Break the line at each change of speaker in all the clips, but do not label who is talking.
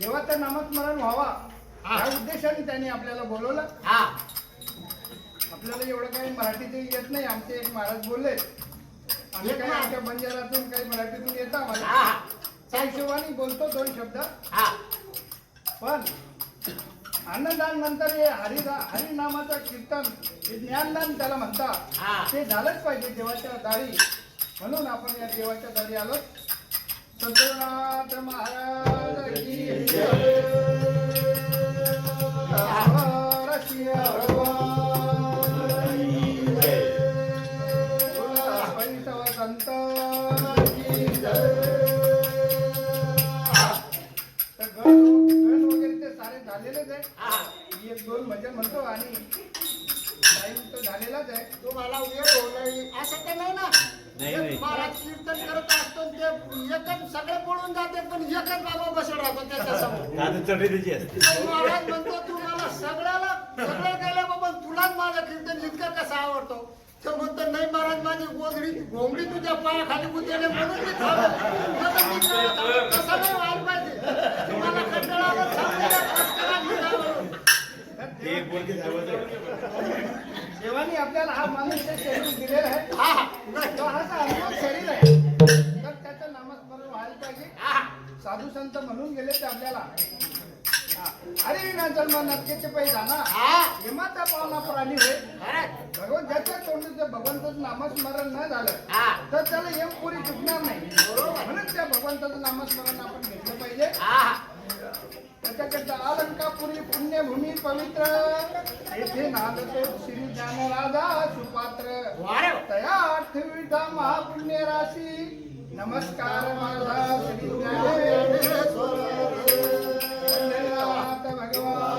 देवाचं नामस्मरण व्हावा
हा.
या उद्देशाने त्यांनी आपल्याला बोलवलं.
हा.
आपल्याला एवढं काही मराठीतही येत नाही आमचे एक महाराज बोलले. आम्ही
येत
काही
नाही.
आमच्या बंजारातून काही मराठीतून येतं आम्हाला त्या हिशोबाने बोलतो दोन शब्द.
हा.
पण आनंदान नंतर हे हरिदा हरिनामाचं कीर्तन हे ज्ञानदान त्याला म्हणतात
हा.
ते झालंच पाहिजे देवाच्या दारी. म्हणून आपण या देवाच्या दारी आलो सद्गुरुनाथ महाराज. आणि टाइम तर झालेलाच आहे
तुम्हाला उद्या होईल असं तर नाही ना
नाही.
महाराज कीर्तन करत असतो आणि ते एकच सगळे पळून जाते पण एकच बाबा बसत राहतो त्याच्यासमोर
असते
तर महाराज म्हणतो तुम्हाला सगळ्याला सगळे गेले बाबा तुलाच माझं कीर्तन इतकं कसं आवडतो तर म्हणतो नाही महाराज माझी गोधडी घोंगडी तुझ्या पायाखाली गुंतले म्हणून मी थांबलो. म्हणून मी थांबलो. तसं नाही व्हायला पाहिजे तुम्हाला कंटाळा आला, थांबलेल्या पुस्तकात लिहा म्हणून.
ते एक साहेबाचं
देवानी आपल्याला हा माणूस हे शरीर दिलेलं आहे.
हा, हा.
तो हा अनुभव शरीर आहे. तर त्याचं नामस्मरण व्हायला पाहिजे. साधू संत म्हणून गेले ते आपल्याला. हा. अरे विना जन्म नरकेचे पै
हा.
हेमाचा पावना प्राणी होय. भगवंत ज्याच्या तोंडीचं भगवंताचं नामस्मरण न झालं तर त्याला यम पुरी चुकणार नाही. म्हणून त्या भगवंताचं नामस्मरण आपण घेतलं पाहिजे. त्याच्याकरता अलंकापुरी पुण्यभूमी पवित्र. येथे नांदतो श्री ज्ञानराजा सुपात्र. तया अर्थविधा महापुण्य राशी नमस्कार माझा श्री ज्ञानेश्वर. भगवान.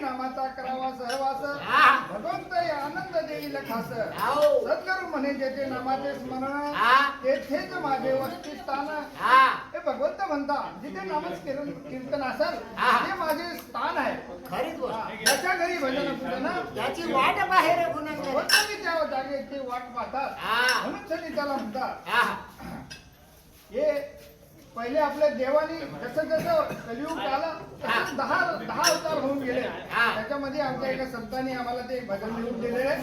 नामाचा करावा सहवास. भगवंत आनंद देईल खास. सद्गुरु म्हणे जेथे नामाचे स्मरण. तेथेच माझे वस्ती स्थान
हा
भगवंत म्हणता जिथे नामच कीर्तन असेल. ते माझे स्थान आहे.
खरीच गोष्ट.
ज्याच्या घरी भजन
त्याची वाट बाहेर
भगवंतानी त्या जागेत ते वाट पाहतात. म्हणून त्याला म्हणतात
हे
पहिले आपल्या देवानी जसं जसं कलियुग आला तसं दहा दहा अवतार होऊन गेले. त्याच्यामध्ये आमच्या एका संतांनी आम्हाला ते भजन लिहून दिलेले आहे.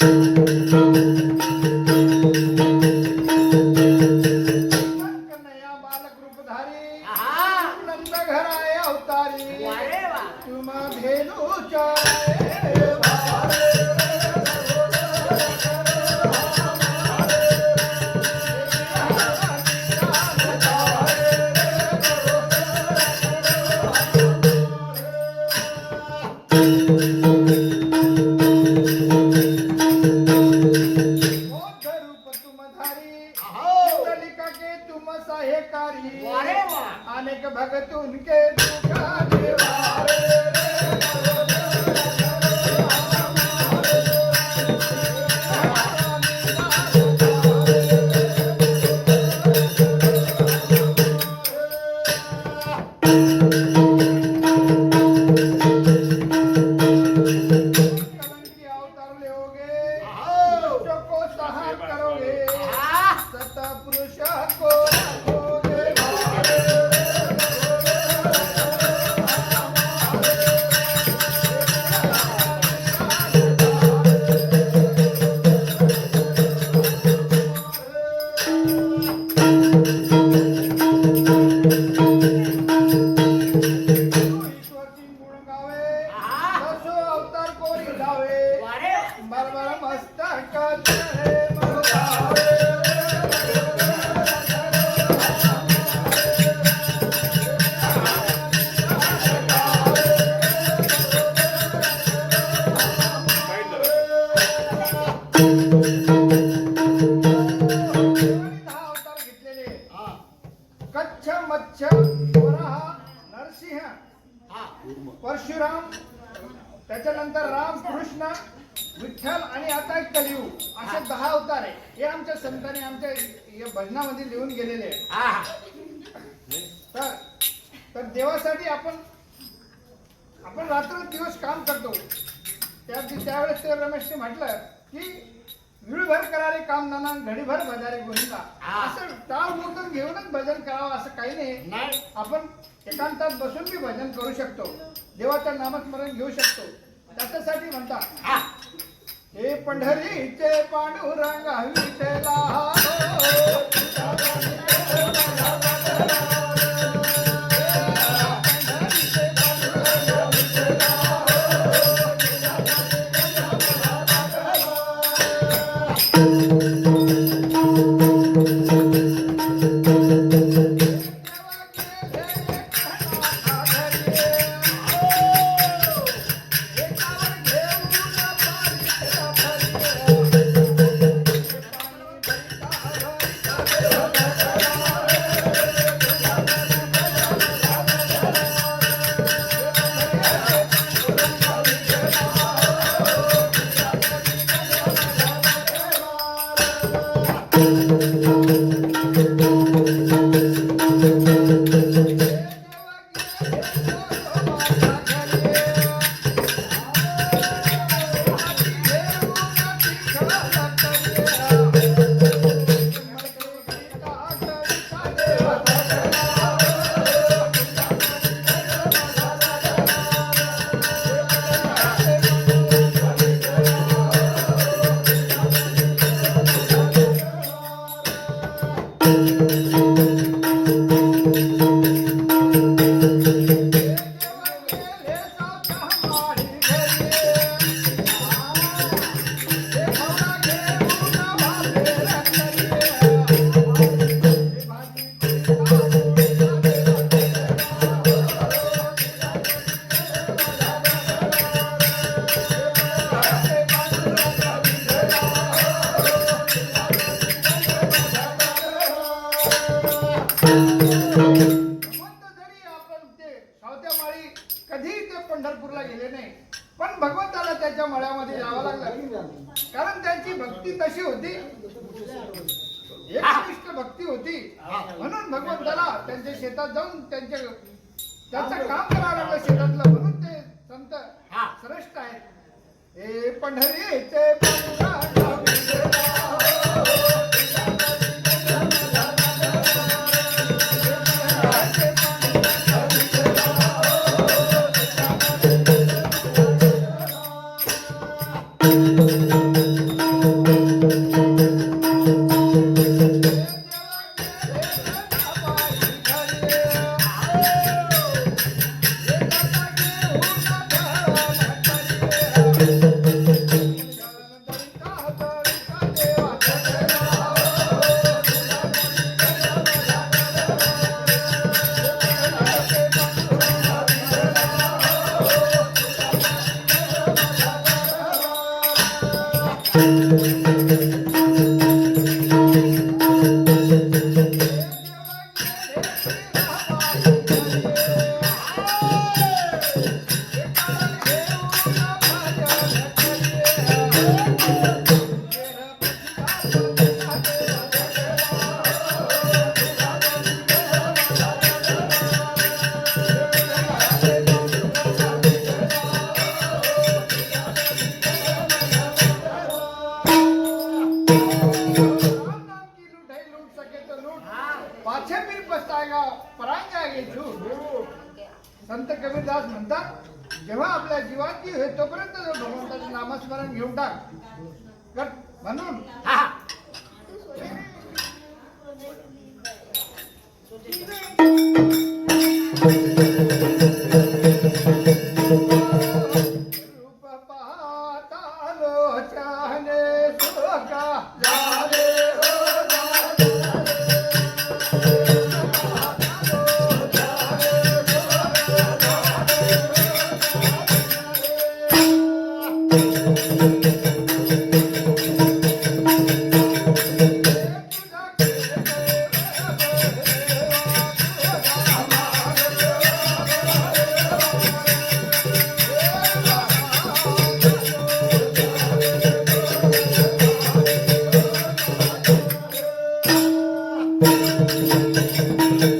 Thank you.
রে
परशुराम त्याच्यानंतर राम कृष्ण विठ्ठल आणि आता एक कलियुग. असे दहा अवतार आहे हे आमच्या संतांनी आमच्या या भजनामध्ये लिहून गेलेले आहा तर तर देवासाठी आपण आपण रात्र दिवस काम करतो. त्या त्यावेळेस ते रमेशने म्हटलं की विळभर करारे काम नाना घडीभर भजारे गोविंदा.
हा.
असं टाळ मोठं घेऊनच भजन करावं असं काही नाही.
नाही.
आपण एकांतात बसून बी भजन करू शकतो. देवाचं नामस्मरण घेऊ शकतो. त्याच्यासाठी म्हणतात
हा.
हे पंढरीचे पांडुरंग विठला रुपये त्यांची भक्ती तशी होती? एकनिष्ठ भक्ती होती. म्हणून भगवंताला त्यांच्या शेतात जाऊन त्यांच्या त्याचं काम करावं लागलं शेतातलं म्हणून ते संत श्रेष्ठ आहेत. हे पंढरा कर बंद
हा
हा Thank
you.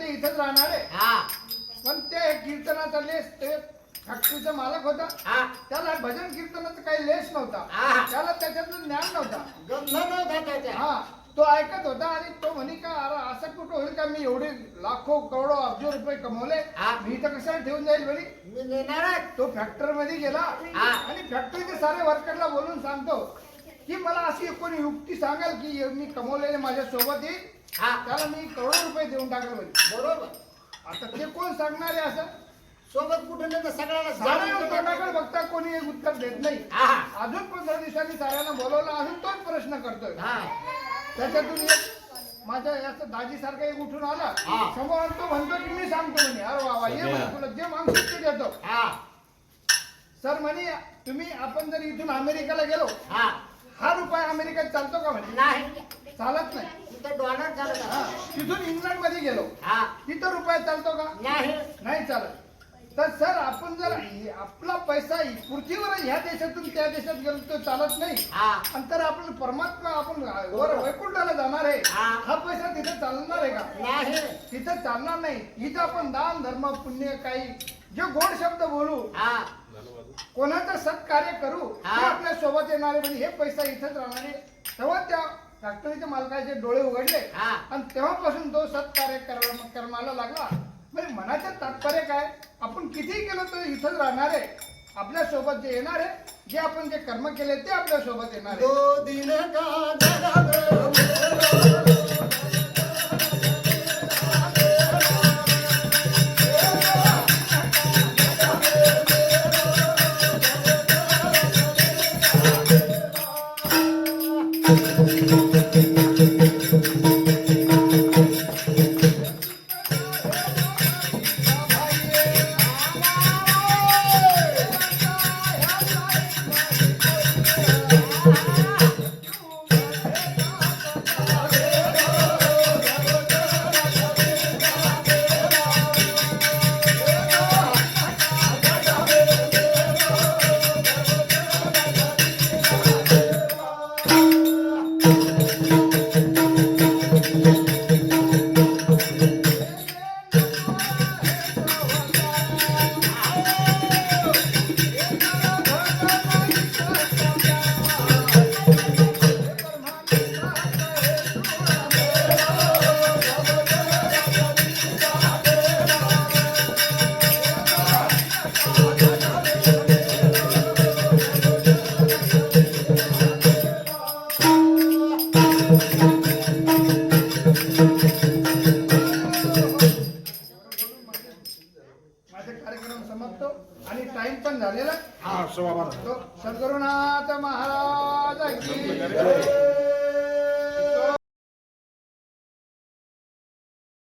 ते इथंच राहणार आहे.
हा.
पण ते कीर्तनाचा लेस ते फॅक्टरीचा मालक होता.
हा.
त्याला भजन कीर्तनाचा काही लेस नव्हता.
हा.
त्याला त्याच्यातलं ज्ञान नव्हता.
गंध नव्हता त्याच्या
हा तो ऐकत होता आणि तो म्हणे का अरे असं कुठं होईल का? मी एवढे लाखो करोडो अब्ज रुपये कमवले.
हा.
मी इथं कशाला ठेवून जाईल म्हणे?
मी नेणार आहे.
तो फॅक्टरी मध्ये गेला.
हा.
आणि फॅक्टरीचे सारे वर्करला बोलून सांगतो की मला अशी कोणी युक्ती सांगाल की मी कमवलेले माझ्या सोबत येईल
हा.
त्याला मी करोडो रुपये देऊन टाकेल म्हणे
बरोबर.
आता ते कोण सांगणार आहे असं?
सोबत कुठे नाही तर सगळ्याला
तोंडाकडे. बघता कोणी एक उत्तर देत नाही.
हा
अजून पंधरा दिवसांनी साऱ्यांना बोलवलं अजून तोच प्रश्न करतोय.
हा.
त्याच्यातून एक माझ्या याचं दाजी सारखा एक उठून आला.
हा.
समोर तो म्हणतो की मी सांगतो म्हणे. अरे बाबा ये म्हणे तुला जे मागतो ते देतो.
हा.
सर म्हणे तुम्ही आपण जर इथून अमेरिकेला गेलो
हा.
हा रुपये अमेरिकेत चालतो का म्हणे?
नाही.
चालत नाही.
तिथं डॉलर चालत
हा. तिथून इंग्लंडमध्ये गेलो.
हा.
तिथं रुपये चालतो का?
नाही.
नाही चालत. तर सर आपण जर हे- आपला पैसा पृथ्वीवर ह्या देशातून त्या देशात गेलो तर चालत नाही.
हा.
आणि तर आपण परमात्मा आपण वर वैकुंठाला जाणार आहे.
हा.
हा पैसा तिथे चालणार आहे का?
नाही.
तिथं चालणार नाही. इथं आपण दान धर्म पुण्य काही जे गोड शब्द बोलू
हा.
कोणाचं सत्कार्य करू ते
हा.
आपल्यासोबत येणारे. म्हणजे हे पैसा इथंच राहणार आहे. तेव्हा त्या फॅक्टरीच्या मालकाचे डोळे उघडले.
हा.
आणि तेव्हापासून तो सत्कार्य कर्म कर्माला लागला. म्हणजे मनाचं तात्पर्य काय? आपण कितीही केलं तर इथंच राहणार आहे. आपल्यासोबत जे येणार आहे जे आपण जे कर्म केले ते आपल्यासोबत येणार आहे.
दो दिन का जगत